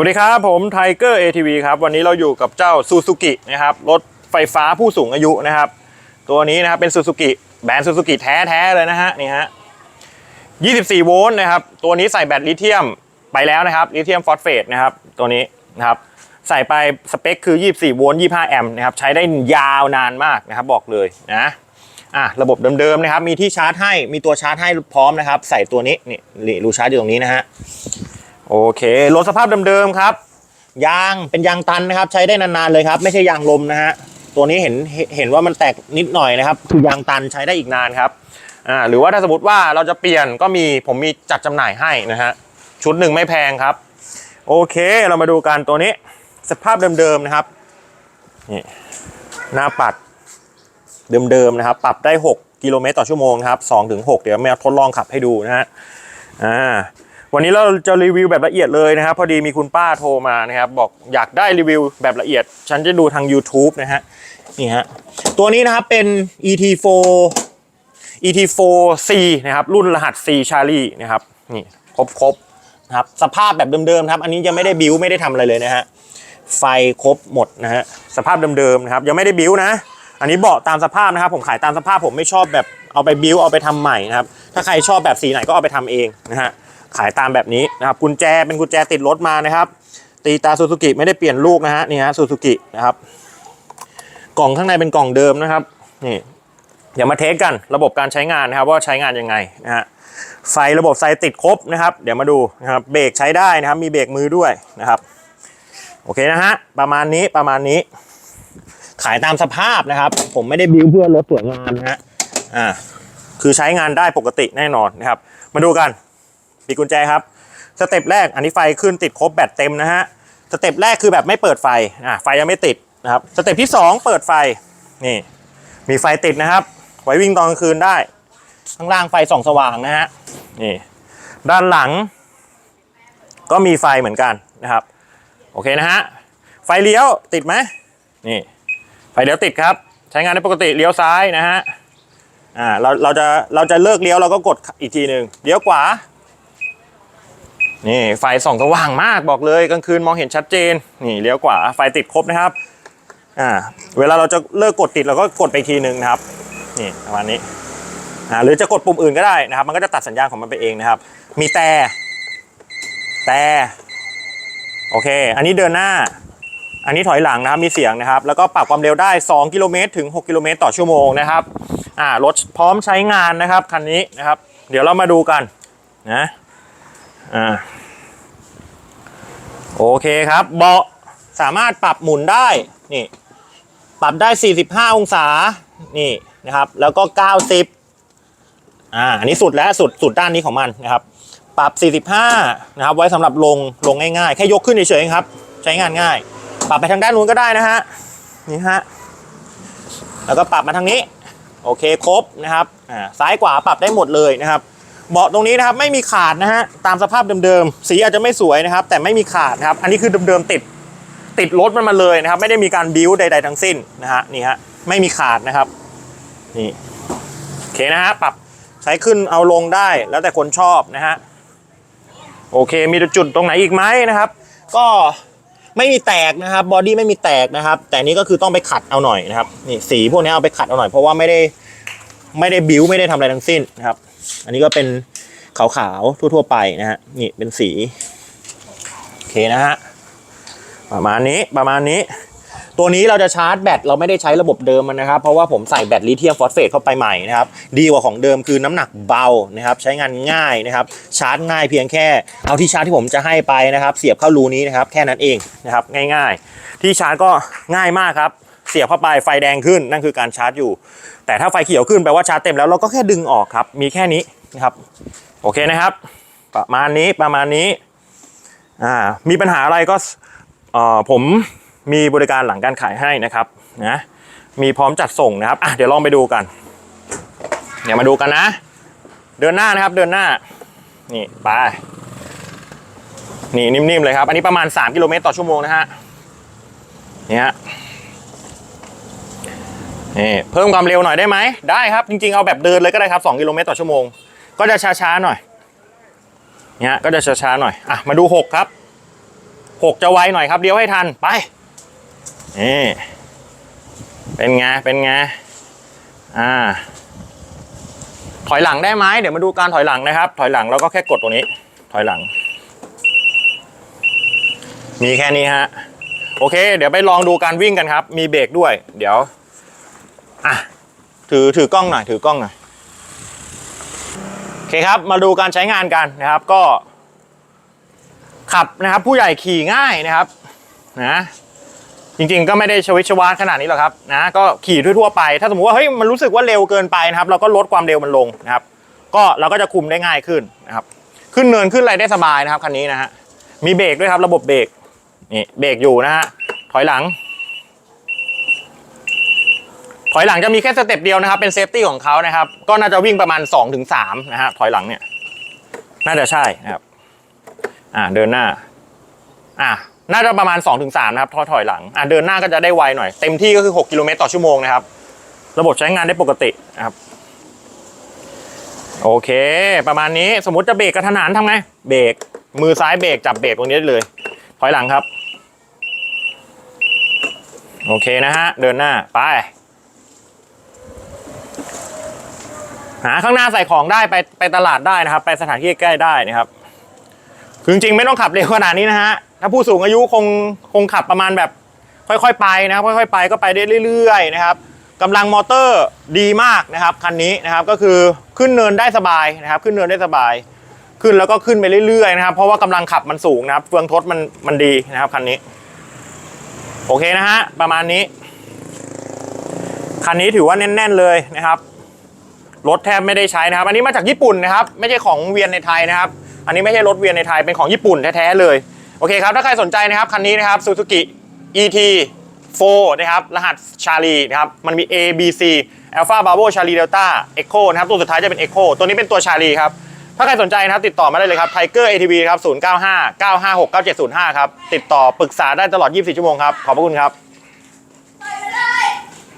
วัสดีครับ ผมไทเกอร์ ATV ครับ วันนี้เราอยู่กับเจ้าซูซูกินะครับ รถไฟฟ้าผู้สูงอายุนะครับ ตัวนี้นะครับเป็นซูซูกิแบรนด์ซูซูกิแท้ๆเลยนะฮะ นี่ฮะ 24 โวลต์นะครับ ตัวนี้ใส่แบตลิเธียมไปแล้วนะครับ ลิเธียมฟอสเฟตนะครับ ตัวนี้นะครับ ใส่ไปสเปคคือ 24 โวลต์ 25 แอมป์นะครับ ใช้ได้ยาวนานมากนะครับ บอกเลยนะอะระบบเดิมๆนะครับ มีที่ชาร์จให้ มีตัวชาร์จให้พร้อมนะครับ ใส่ตัวนี้นี่รูชาร์จอยู่ตรงนี้นะฮะ โอเครถสภาพเดิมๆครับ ยางเป็นยางตันนะครับ ใช้ได้นานๆเลยครับ ไม่ใช่ยางลมนะฮะตัวนี้เห็นเห็นว่ามันแตกนิดหน่อยนะครับ คือยางตันใช้ได้อีกนานครับอ่าหรือว่าถ้าสมมติว่าเราจะเปลี่ยนก็มีผมมีจัดจำหน่ายให้นะฮะชุดหนึ่งไม่แพงครับ โอเคเรามาดูกันตัวนี้ สภาพเดิมๆนะครับนี่หน้าปัดเดิมๆนะครับ ปรับได้ 6 กิโลเมตรต่อชั่วโมงครับ2ถึง6เดี๋ยวแม่ทดลองขับให้ดูนะฮะอ่า วันนี้เราจะรีวิวแบบละเอียดเลยนะครับ พอดีมีคุณป้าโทรมานะครับ บอกอยากได้รีวิวแบบละเอียด ฉันจะดูทาง YouTube นะฮะนี่ฮะตัวนี้นะครับเป็น ET4 ET4C นะครับ รุ่นรหัส C Charlie นะครับนี่ครบครบนะครับสภาพแบบเดิมๆครับ อันนี้ยังไม่ได้บิวไม่ได้ทำอะไรเลยนะฮะไฟครบหมดนะฮะสภาพเดิมๆนะครับยังไม่ได้บิวนะอันนี้เบาะตามสภาพนะครับ ผมขายตามสภาพผมไม่ชอบแบบเอาไปบิวเอาไปทำใหม่นะครับ ถ้าใครชอบแบบสีไหนก็เอาไปทำเองนะฮะ ขายตามแบบนี้นะครับกุญแจเป็นกุญแจติดรถมานะครับ ตีตาซูซูกิไม่ได้เปลี่ยนลูกนะฮะนี่ฮะซูซูกินะครับ กล่องข้างในเป็นกล่องเดิมนะครับนี่เดี๋ยวมาเทสกันระบบการใช้งานนะครับว่าใช้งานยังไงนะฮะไฟระบบไฟติดครบนะครับ เดี๋ยวมาดูนะครับเบรกใช้ได้นะครับมีเบรกมือด้วยนะครับโอเคนะฮะประมาณนี้ประมาณนี้ ขายตามสภาพนะครับ ผมไม่ได้บิวเพื่อรถสวยงามนะฮะอ่าคือใช้งานได้ปกติแน่นอนนะครับ มาดูกัน ปิดกุญแจครับสเต็ปแรกอันนี้ไฟขึ้นติดครบแบตเต็มนะฮะสเต็ปแรกคือแบบไม่เปิดไฟอ่าไฟยังไม่ติดนะครับสเต็ปที่สองเปิดไฟนี่ มีไฟติดนะครับ ไว้วิ่งตอนกลางคืนได้ ข้างล่างไฟส่องสว่างนะฮะนี่ด้านหลัง ก็มีไฟเหมือนกันนะครับ โอเคนะฮะไฟเลี้ยวติดไหมนี่ไฟเลี้ยวติดครับ ใช้งานได้ปกติเลี้ยวซ้ายนะฮะอ่าเราเราจะเราจะเลิกเลี้ยวเราก็กดอีกทีหนึ่งเลี้ยวขวา นี่ไฟส่องสว่างมากบอกเลยกลางคืนมองเห็นชัดเจน นี่เลี้ยวขวาไฟติดครบนะครับอ่าเวลาเราจะเลิกกดติดเราก็กดไปทีนึงนะครับนี่ประมาณนี้อ่าหรือจะกดปุ่มอื่นก็ได้นะครับ มันก็จะตัดสัญญาณของมันไปเองนะครับ มีแต่แต่โอเค อันนี้เดินหน้า อันนี้ถอยหลังนะครับมีเสียงนะครับ แล้วก็ปรับความเร็วได้ 2 กิโลเมตรถึง 6 กิโลเมตรต่อชั่วโมงนะครับอ่ารถพร้อมใช้งานนะครับคันนี้นะครับ เดี๋ยวเรามาดูกันนะ อ่าโอเคครับ เบาะสามารถปรับหมุนได้ นี่ ปรับได้ 45 องศา นี่นะครับ แล้วก็ 90 อ่า อันนี้สุดแล้วสุดสุดด้านนี้ของมันนะครับ ปรับ 45 นะครับ ไว้สำหรับลงลงง่ายๆ แค่ยกขึ้นเฉยๆครับ ใช้งานง่าย ปรับไปทางด้านนู้นก็ได้นะฮะ นี่ฮะ แล้วก็ปรับมาทางนี้ โอเค ครบนะครับ อ่า ซ้ายขวาปรับได้หมดเลยนะครับ เบาะตรงนี้นะครับไม่มีขาดนะฮะตามสภาพเดิมๆสีอาจจะไม่สวยนะครับ แต่ไม่มีขาดนะครับ อันนี้คือเดิมๆติดติดรถมันมาเลยนะครับ ไม่ได้มีการบิ้วใด ๆ ทั้งสิ้นนะฮะนี่ฮะไม่มีขาดนะครับนี่โอเคนะฮะปรับใช้ขึ้นเอาลงได้แล้วแต่คนชอบนะฮะโอเคมีจุดตรงไหนอีกไหมนะครับ ก็ไม่มีแตกนะครับบอดี้ไม่มีแตกนะครับ แต่นนี้ก็คือต้องไปขัดเอาหน่อยนะครับนี่สีพวกนี้เอาไปขัดเอาหน่อยเพราะว่าไม่ได้ ไม่ได้บิ้วไม่ได้ทำอะไรทั้งสิ้นนะครับ อันนี้ก็เป็นขาวๆทั่ว ๆ ไปนะฮะนี่เป็นสีโอเคนะฮะประมาณนี้ประมาณนี้ ตัวนี้เราจะชาร์จแบตเราไม่ได้ใช้ระบบเดิมมันนะครับ เพราะว่าผมใส่แบตลิเธียมฟอสเฟตเข้าไปใหม่นะครับ ดีกว่าของเดิมคือน้ำหนักเบานะครับ ใช้งานง่ายนะครับ ชาร์จง่ายเพียงแค่ เอาที่ชาร์จที่ผมจะให้ไปนะครับ เสียบเข้ารูนี้นะครับ แค่นั้นเองนะครับ ง่าย ๆ ที่ชาร์จก็ง่ายมากครับ เสียบเข้าไปไฟแดงขึ้นนั่นคือการชาร์จอยู่ แต่ถ้าไฟเขียวขึ้นแปลว่าชาร์จเต็มแล้วเราก็แค่ดึงออกครับ มีแค่นี้นะครับ โอเคนะครับ ประมาณนี้ประมาณนี้อ่ามีปัญหาอะไรก็เอ่อผมมีบริการหลังการขายให้นะครับนะมีพร้อมจัดส่งนะครับอะเดี๋ยวลองไปดูกัน เดี๋ยวมาดูกันนะ เดินหน้านะครับเดินหน้านี่ไปนี่นิ่มๆเลยครับ อันนี้ประมาณ 3 กิโลเมตรต่อชั่วโมงนะฮะเนี่ฮะ นี่เพิ่มความเร็วหน่อยได้ไหมได้ครับ จริงๆเอาแบบเดินเลยก็ได้ครับ2กิโลเมตรต่อชั่วโมง ก็จะช้าๆหน่อยเนี่ยก็จะช้าๆหน่อยอะมาดู 6 ครับหกจะไวหน่อยครับเลี้ยวให้ทันไปนี่เป็นไงเป็นไงอ่าถอยหลังได้ไหมเดี๋ยวมาดูการถอยหลังนะครับ ถอยหลังเราก็แค่กดตรงนี้ ถอยหลัง มีแค่นี้ฮะโอเค เดี๋ยวไปลองดูการวิ่งกันครับ มีเบรกด้วย เดี๋ยว อะถือถือกล้องหน่อยถือกล้องหน่อยโอเคครับมาดูการใช้งานกันนะครับก็ ขับนะครับ ผู้ใหญ่ขี่ง่ายนะครับนะจริงๆก็ไม่ได้ชวิตชวาขนาดนี้หรอกครับนะก็ขี่ทั่วๆไป ถ้าสมมติว่าเฮ้ยมันรู้สึกว่าเร็วเกินไปนะครับ เราก็ลดความเร็วมันลงนะครับ ก็เราก็จะคุมได้ง่ายขึ้นนะครับ ขึ้นเนินขึ้นอะไรได้สบายนะครับคันนี้นะฮะมีเบรกด้วยครับระบบเบรกนี่เบรกอยู่นะฮะถอยหลัง ถอยหลังจะมีแค่สเต็ปเดียวนะครับเป็นเซฟตี้ของเขานะครับ ก็น่าจะวิ่งประมาณ 2-3ถึง3นะฮะถอยหลังเนี่ย น่าจะใช่นะครับ อ่าเดินหน้า อ่าน่าจะประมาณ2-3ถึง3นะครับถอยถอยหลังอ่าเดินหน้าก็จะได้ไวหน่อย เต็มที่ก็คือ 6 กิโลเมตรต่อชั่วโมงนะครับ ระบบใช้งานได้ปกตินะครับ โอเค ประมาณนี้สมมติจะเบรกกระทันหันทำไงเบรกมือซ้ายเบรกจับเบรกตรงนี้ได้เลย ถอยหลังครับ โอเคนะฮะ เดินหน้าไป หาข้างหน้าใส่ของได้ไปไปตลาดได้นะครับ ไปสถานที่ใกล้ได้นะครับคือจริงๆไม่ต้องขับเร็วขนาดนี้นะฮะถ้าผู้สูงอายุคงคงขับประมาณแบบค่อยๆไปนะครับค่อยๆไปก็ไปได้เรื่อยๆนะครับกำลังมอเตอร์ดีมากนะครับคันนี้นะครับก็คือขึ้นเนินได้สบายนะครับ ขึ้นเนินได้สบาย ขึ้นแล้วก็ขึ้นไปเรื่อยๆนะครับ เพราะว่ากำลังขับมันสูงนะครับ เฟืองทดมันมันดีนะครับคันนี้ โอเคนะฮะประมาณนี้คันนี้ถือว่าแน่น ๆเลยนะครับ รถแทบไม่ได้ใช้นะครับ อันนี้มาจากญี่ปุ่นนะครับ ไม่ใช่ของเวียนในไทยนะครับ อันนี้ไม่ใช่รถเวียนในไทย เป็นของญี่ปุ่นแท้ๆเลย โอเคครับ ถ้าใครสนใจนะครับ คันนี้นะครับ Suzuki ET 4นะครับ รหัสชาลีนะครับ มันมี A B C Alpha Bravo Charlie Delta Echo นะครับ ตัวสุดท้ายจะเป็น Echo ตัวนี้เป็นตัวชาลีครับ ถ้าใครสนใจนะครับ ติดต่อมาได้เลยครับ Tiger ATV ครับ 095 956 9705 ครับ ติดต่อปรึกษาได้ตลอด 24 ชั่วโมงครับ ขอบพระคุณครับ